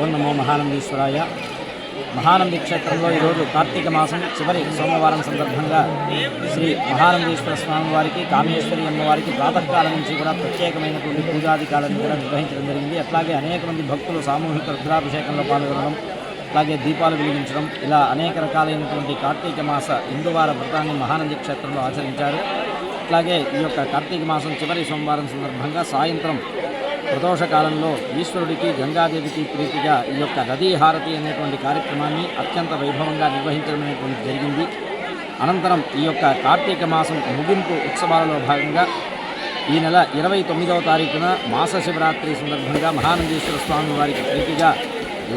ఓం నమో మహానందీశ్వరాయ. మహానంది క్షేత్రంలో ఈరోజు కార్తీక మాసం. చివరి సోమవారం సందర్భంగా శ్రీ మహానందీశ్వర స్వామి వారికి కామేశ్వరి అమ్మవారికి ప్రాతకాలం నుంచి కూడా ప్రత్యేకమైనటువంటి పూజాధికారాన్ని కూడా నిర్వహించడం జరిగింది. అట్లాగే అనేక మంది భక్తులు సామూహిక రుద్రాభిషేకంలో పాల్గొనడం అలాగే దీపాలు వెలిగించడం ఇలా అనేక రకాలైనటువంటి కార్తీక మాస హిందువార వ్రతాన్ని మహానంది క్షేత్రంలో ఆచరించారు. అట్లాగే ఈ యొక్క కార్తీక మాసం చివరి సోమవారం సందర్భంగా సాయంత్రం ప్రదోష కాలంలో ఈశ్వరుడికి గంగాదేవికి ప్రీతిగా ఈ యొక్క నదీ హారతి అనేటువంటి కార్యక్రమాన్ని అత్యంత వైభవంగా నిర్వహించడం అనేటువంటి జరిగింది. అనంతరం ఈ యొక్క కార్తీక మాసం ముగింపు ఉత్సవాలలో భాగంగా ఈ నెల ఇరవై తొమ్మిదవ తారీఖున మాస శివరాత్రి సందర్భంగా మహానందీశ్వర స్వామి వారికి ప్రీతిగా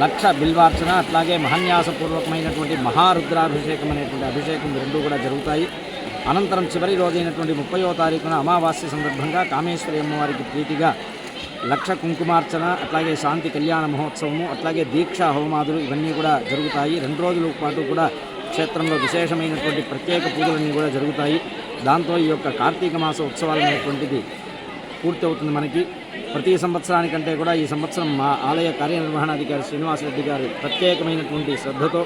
లక్ష బిల్వార్చన అట్లాగే మహాన్యాసపూర్వకమైనటువంటి మహారుద్రాభిషేకం అనేటువంటి అభిషేకం రెండు కూడా జరుగుతాయి. అనంతరం చివరి రోజైనటువంటి ముప్పయో తారీఖున అమావాస్య సందర్భంగా కామేశ్వరి అమ్మవారికి ప్రీతిగా లక్ష కుంకుమార్చన అట్లాగే శాంతి కళ్యాణ మహోత్సవము అట్లాగే దీక్షా హోమాదులు ఇవన్నీ కూడా జరుగుతాయి. రెండు రోజుల పాటు కూడా క్షేత్రంలో విశేషమైనటువంటి ప్రత్యేక పూజలన్నీ కూడా జరుగుతాయి. దాంతో ఈ యొక్క కార్తీక మాస ఉత్సవాలు అనేటువంటిది పూర్తి అవుతుంది మనకి. ప్రతి సంవత్సరానికంటే కూడా ఈ సంవత్సరం మా ఆలయ కార్యనిర్వహణాధికారి శ్రీనివాసరెడ్డి గారు ప్రత్యేకమైనటువంటి శ్రద్ధతో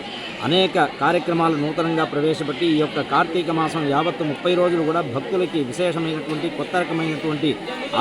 అనేక కార్యక్రమాలు నూతనంగా ప్రవేశపెట్టి ఈ యొక్క కార్తీక మాసం యావత్తు ముప్పై రోజులు కూడా భక్తులకి విశేషమైనటువంటి కొత్త రకమైనటువంటి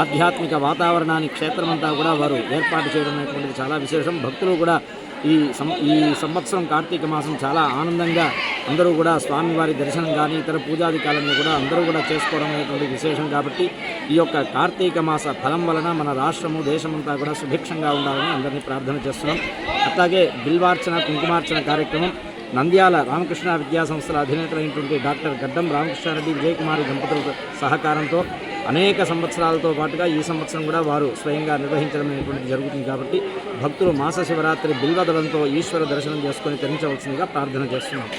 ఆధ్యాత్మిక వాతావరణాన్ని క్షేత్రమంతా కూడా వారు ఏర్పాటు చేయడం అనేటువంటిది చాలా విశేషం. భక్తులు కూడా ఈ సం ఈ సంవత్సరం కార్తీక మాసం చాలా ఆనందంగా అందరూ కూడా స్వామివారి దర్శనం కానీ ఇతర పూజాధికారులను కూడా అందరూ కూడా చేసుకోవడం అనేటువంటి విశేషం కాబట్టి ఈ యొక్క కార్తీక మాస ఫలం వలన మన రాష్ట్రము దేశమంతా కూడా సుభిక్షంగా ఉండాలని అందరినీ ప్రార్థన చేస్తున్నాం. అట్లాగే బిల్వార్చన కుంకుమార్చన కార్యక్రమం నంద్యాల రామకృష్ణ విద్యా సంస్థల అధినేతలైనటువంటి డాక్టర్ గడ్డం రామకృష్ణారెడ్డి విజయకుమారి దంపతుల సహకారంతో అనేక సంవత్సరాలతో పాటుగా ఈ సంవత్సరం కూడా వారు స్వయంగా నిర్వహించడం అనేటువంటిది జరుగుతుంది కాబట్టి భక్తులు మాస శివరాత్రి బిల్వదలంతో ఈశ్వర దర్శనం చేసుకొని తరించవలసిందిగా ప్రార్థన చేస్తున్నాం.